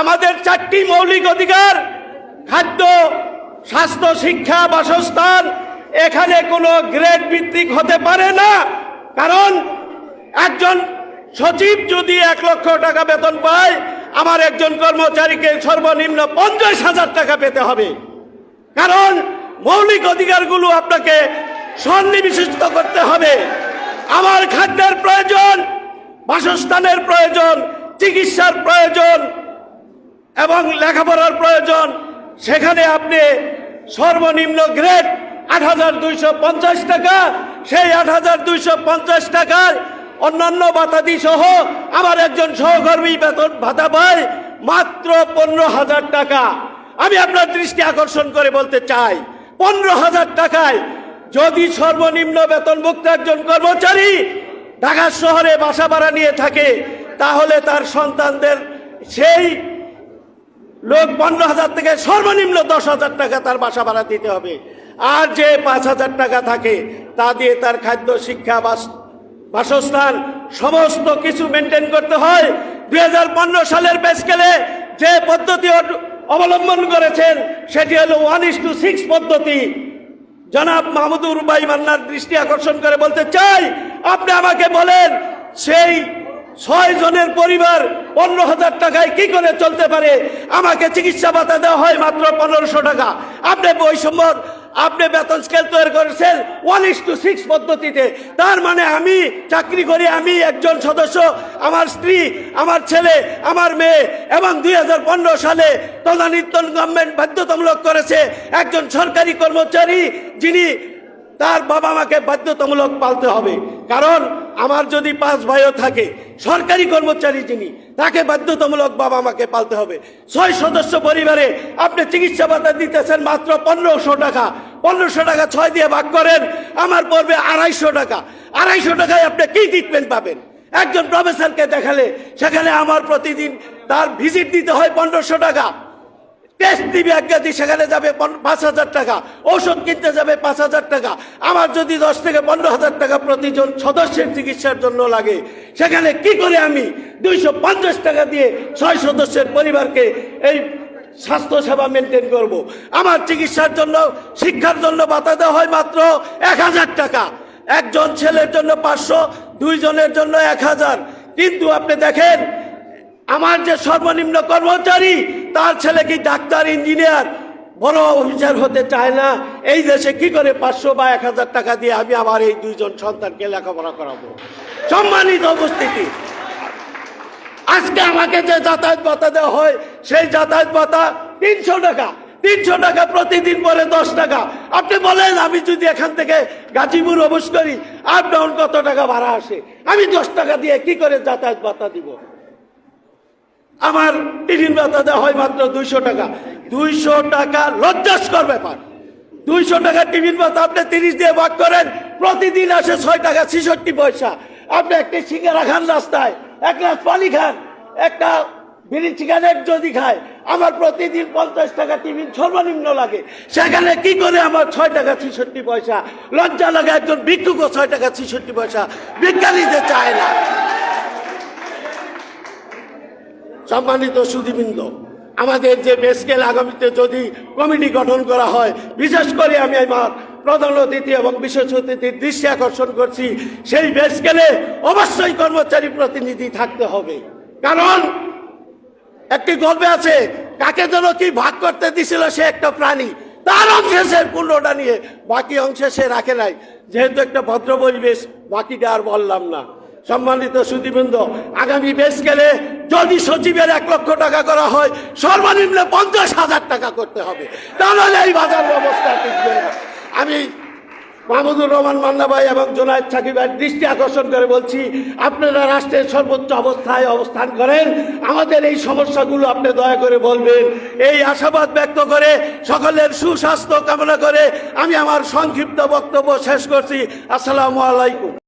আমাদের চারটি মৌলিক অধিকার, খাদ্য, স্বাস্থ্য, শিক্ষা, বাসস্থান, এখানে কোনো গ্রেড ভিত্তিক হতে পারে না। কারণ একজন সচিব যদি এক লক্ষ টাকা বেতন পায়, আমার একজন কর্মচারীকে সর্বনিম্ন পঞ্চাশ হাজার টাকা পেতে হবে। কারণ মৌলিক অধিকারগুলো আপনাকে সন্নিবিষ্ট করতে হবে। আমার খাদ্যের প্রয়োজন, বাসস্থানের প্রয়োজন, চিকিৎসার প্রয়োজন এবং লেখাপড়ার প্রয়োজন, সেখানে আপনি সর্বনিম্ন গ্রেড আট হাজার দুইশো পঞ্চাশ টাকা, সেই আট হাজার দুইশো পঞ্চাশ টাকার অন্যান্য বাতাদি সহ আমার একজন সহকর্মী বেতন ভাতা পায় মাত্র পনেরো হাজার টাকা। আমি আপনার দৃষ্টি আকর্ষণ করে বলতে চাই, পনেরো হাজার টাকায় যদি সর্বনিম্ন বেতনভুক্ত একজন কর্মচারী ঢাকা শহরে বাসা ভাড়া নিয়ে থাকে, তাহলে তার সন্তানদের সেই লোক পনেরো হাজার থেকে সর্বনিম্ন দশ হাজার টাকা তার বাসা ভাড়া দিতে হবে। আর যে পাঁচ হাজার টাকা থাকে, তা দিয়ে তার খাদ্য, শিক্ষা, বাস, বাসস্থান, সমস্ত কিছু মেনটেন করতে হয়। দু হাজার পনেরো সালের বেসকেলে যে পদ্ধতি অবলম্বন করেছেন, সেটি হলো ওয়ান ইস টু সিক্স পদ্ধতি। জনাব মাহমুদুর বাই মান্নার দৃষ্টি আকর্ষণ করে বলতে চাই, আপনি আমাকে বলেন, সেই ছয় জনের পরিবার পনেরো হাজার টাকায় কি করে চলতে পারে? আমাকে চিকিৎসা ভাতা দেওয়া হয় মাত্র পনেরোশো টাকা। আপনি বৈষম্য, আপনি বেতন স্কেল তৈরি করেছেন ওয়ান ইস টু সিক্স পদ্ধতিতে। তার মানে আমি চাকরি করি, আমি একজন সদস্য, আমার স্ত্রী, আমার ছেলে, আমার মেয়ে, এবং দুই হাজার পনেরো সালে তদানীতন গভর্নমেন্ট বাধ্যতামূলক করেছে একজন সরকারি কর্মচারী, যিনি তার বাবা মাকে বাধ্যতামূলক পালতে হবে। কারণ আমার যদি পাঁচ ভাইও থাকে, সরকারি কর্মচারী যিনি, তাকে বাধ্যতামূলক বাবা মাকে পালতে হবে। ছয় সদস্য পরিবারে আপনি চিকিৎসা ভাতা দিতেছেন মাত্র পনেরোশো টাকা। পনেরোশো টাকা ছয় দিয়ে ভাগ করেন, আমার পড়বে আড়াইশো টাকা। আড়াইশো টাকায় আপনি কি ট্রিটমেন্ট পাবেন? একজন প্রফেসরকে দেখালে, সেখানে আমার প্রতিদিন তার ভিজিট দিতে হয় পনেরোশো টাকা। টেস্ট দিবে একগাদি সেখানে যাবে পাঁচ হাজার টাকা, ঔষধ কিনতে যাবে পাঁচ হাজার টাকা। আমার যদি দশ থেকে পনেরো হাজার টাকা প্রতিজন সদস্যের চিকিৎসার জন্য লাগে, সেখানে কি করে আমি দুইশো পঞ্চাশ টাকা দিয়ে ছয় সদস্যের পরিবারকে এই স্বাস্থ্য সেবা মেনটেন করব। আমার চিকিৎসার জন্য, শিক্ষার জন্য বাতা দেওয়া হয় মাত্র এক হাজার টাকা। একজন ছেলের জন্য পাঁচশো, দুইজনের জন্য এক হাজার। কিন্তু আপনি দেখেন আমার যে সর্বনিম্ন কর্মচারী, তার ছেলে কি ডাক্তার, ইঞ্জিনিয়ার? বড় অফিসার হতে চায় না। এই দেশে কি করে পাঁচশো বা এক হাজার টাকা দিয়ে আমি আমার এই দুইজন সন্তানকে লেখাপড়া করাবো? সম্মানিত উপস্থিতি। আজকে আমাকে যে যাতায়াত ভাতা দেওয়া হয়, সেই যাতায়াত ভাতা তিনশো টাকা। তিনশো টাকা প্রতিদিন পরে দশ টাকা। আপনি বলেন, আমি যদি এখান থেকে গাজীপুর অবশ্য করি আপ ডাউন কত টাকা ভাড়া আসে? আমি দশ টাকা দিয়ে কি করে যাতায়াত ভাতা দিব? আমার টিফিন ভাতা দেওয়া হয় মাত্র দুইশো টাকা। দুইশো টাকা লজ্জাস্কর ব্যাপার। দুইশো টাকা টিফিন ভাতা আপনি তিরিশ দিয়ে ভাগ করেন, প্রতিদিন আসে ছয় টাকা ছিষট্টি পয়সা। আপনি একটি সিঙ্গারা খান রাস্তায়, এক গ্লাস পানি খান, একটা বিড়ি সিগারেট যদি খায়, আমার প্রতিদিন পঞ্চাশ টাকা টিফিন সর্বনিম্ন লাগে। সেখানে কি করে আমার ছয় টাকা ছিষট্টি পয়সা? লজ্জা লাগে একজন ভিক্ষুকও ছয় টাকা ছিষট্টি পয়সা। বিজ্ঞানীতে চায় না। সম্মানিত সুদীবৃন্দ আমাদের যে বেসকেল আগামীতে যদি কমিটি গঠন করা হয়, বিশেষ করে আমি আমার প্রধান অতিথি এবং বিশেষ অতিথির দৃষ্টি আকর্ষণ করছি, সেই বেসকেলে অবশ্যই কর্মচারী প্রতিনিধি থাকতে হবে। কারণ, একটি গল্পে আছে, কাকে যেন কি ভাগ করতে দিছিল সে একটা প্রাণী, তার অংশে সে পূর্ণটা নিয়ে বাকি অংশে সে রাখে নাই। যেহেতু একটা ভদ্র পরিবেশ, বাকিটা আর বললাম না। সম্মানিত সুদীবৃন্দ, আগামী বেশ গেলে যদি সচিবের এক লক্ষ টাকা করা হয়, সর্বনিম্ন পঞ্চাশ হাজার টাকা করতে হবে। তাহলে এই বাজার ব্যবস্থা টিকবে না। আমি মাহমুদুর রহমান মান্না ভাই এবং জোনায়দ সাকিব ভাইয়ের দৃষ্টি আকর্ষণ করে বলছি, আপনারা রাষ্ট্রের সর্বোচ্চ অবস্থায় অবস্থান করেন। আমাদের এই সমস্যাগুলো আপনি দয়া করে বলবেন। এই আশাবাদ ব্যক্ত করে সকলের সুস্বাস্থ্য কামনা করে আমি আমার সংক্ষিপ্ত বক্তব্য শেষ করছি। আসসালামু আলাইকুম।